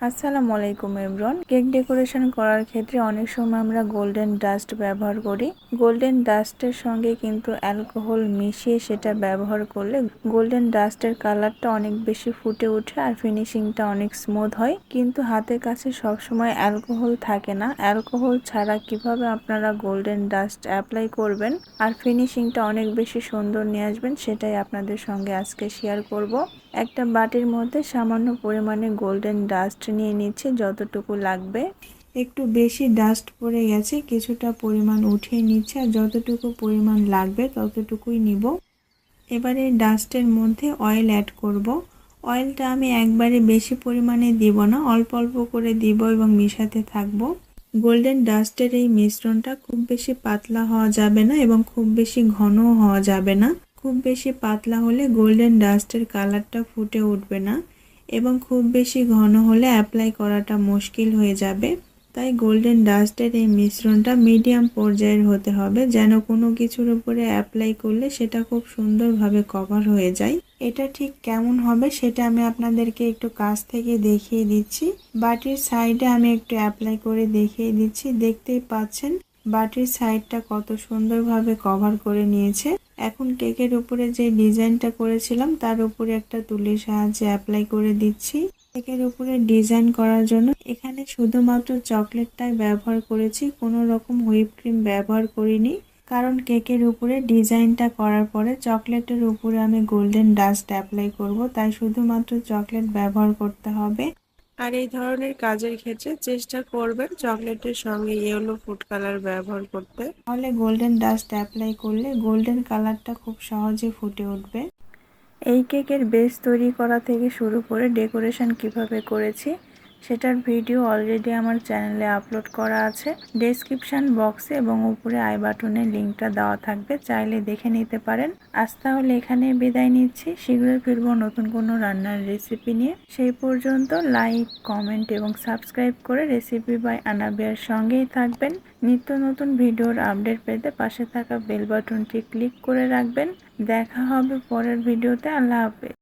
আসসালামু আলাইকুম everyone cake decoration করার ক্ষেত্রে অনেক সময় আমরা গোল্ডেন ডাস্ট ব্যবহার করি। গোল্ডেন ডাস্টের সঙ্গে কিন্তু অ্যালকোহল মিশিয়ে সেটা ব্যবহার করলে গোল্ডেন ডাস্টের কালারটা অনেক বেশি ফুটে ওঠে আর ফিনিশিংটা অনেক স্মুথ হয়। কিন্তু হাতের কাছে সবসময় অ্যালকোহল থাকে না। অ্যালকোহল ছাড়া কীভাবে আপনারা গোল্ডেন ডাস্ট অ্যাপ্লাই করবেন আর ফিনিশিংটা অনেক বেশি সুন্দর নিয়ে আসবেন সেটাই আপনাদের সঙ্গে আজকে শেয়ার করব। একটা বাটির মধ্যে সামান্য পরিমাণে গোল্ডেন ডাস্ট নিয়ে নিচ্ছে, যতটুকু লাগবে। একটু বেশি ডাস্ট পড়ে গেছে, কিছুটা পরিমাণ উঠিয়ে নিচ্ছে, আর যতটুকু পরিমাণ লাগবে ততটুকুই নিব। এবারে ডাস্টের মধ্যে অয়েল অ্যাড করব। অয়েলটা আমি একবারে বেশি পরিমাণে দিব না, অল্প অল্প করে দিব এবং মিশাতে থাকব। গোল্ডেন ডাস্টের এই মিশ্রণটা খুব বেশি পাতলা হওয়া যাবে না এবং খুব বেশি ঘনও হওয়া যাবে না। খুব বেশি পাতলা হলে গোল্ডেন ডাস্টের কালারটা ফুটে উঠবে না। এবং খুব বেশি ঘন হলে অ্যাপ্লাই করাটা মুশকিল হয়ে যাবে। তাই গোল্ডেন ডাস্টের এই মিশ্রণটা মিডিয়াম পর্যায়ের হতে হবে, যেন কোনো কিছুর উপরে অ্যাপ্লাই করলে সেটা খুব সুন্দরভাবে কভার হয়ে যায়। এটা ঠিক কেমন হবে সেটা আমি আপনাদেরকে একটু কাছ থেকে দেখিয়ে দিচ্ছি। বাটির সাইডে আমি একটু অ্যাপ্লাই করে দেখিয়ে দিচ্ছি। দেখতেই পাচ্ছেন বাটির সাইডটা কত সুন্দরভাবে কভার করে নিয়েছে। এখন কেকের উপরে যে ডিজাইনটা করেছিলাম, তার উপরে একটা তুলির সাহায্যে অ্যাপ্লাই করে দিচ্ছি। কেকের উপরে ডিজাইন করার জন্য এখানে শুধুমাত্র চকলেটটাই ব্যবহার করেছি, কোনো রকম হুইপ ক্রিম ব্যবহার করিনি। কারণ কেকের উপরে ডিজাইনটা করার পরে চকলেটের উপরে আমি গোল্ডেন ডাস্ট অ্যাপ্লাই করব, তাই শুধুমাত্র চকলেট ব্যবহার করতে হবে। আর এই ধরনের কাজের ক্ষেত্রে চেষ্টা করবেন চকলেটের সঙ্গে ইয়েলো ফুড কালার ব্যবহার করতে। তাহলে গোল্ডেন ডাস্ট অ্যাপ্লাই করলে গোল্ডেন কালারটা খুব সহজে ফুটে উঠবে। এই কেকের বেস তৈরি করা থেকে শুরু করে ডেকোরেশন কীভাবে করেছি সেটার ভিডিও অলরেডি আমার চ্যানেলে আপলোড করা আছে। ডেসক্রিপশান বক্সে এবং উপরে আই বাটনে লিঙ্কটা দেওয়া থাকবে, চাইলে দেখে নিতে পারেন। আজ তাহলে এখানে বিদায় নিচ্ছি। শীঘ্রই ফিরবো নতুন কোনো রান্নার রেসিপি নিয়ে। সেই পর্যন্ত লাইক কমেন্ট এবং সাবস্ক্রাইব করে রেসিপি বাই আনাবিয়ার সঙ্গেই থাকবেন। নিত্য নতুন ভিডিওর আপডেট পেতে পাশে থাকা বেল বাটনটি ক্লিক করে রাখবেন। দেখা হবে পরের ভিডিওতে আল্লাহ হাফেজ।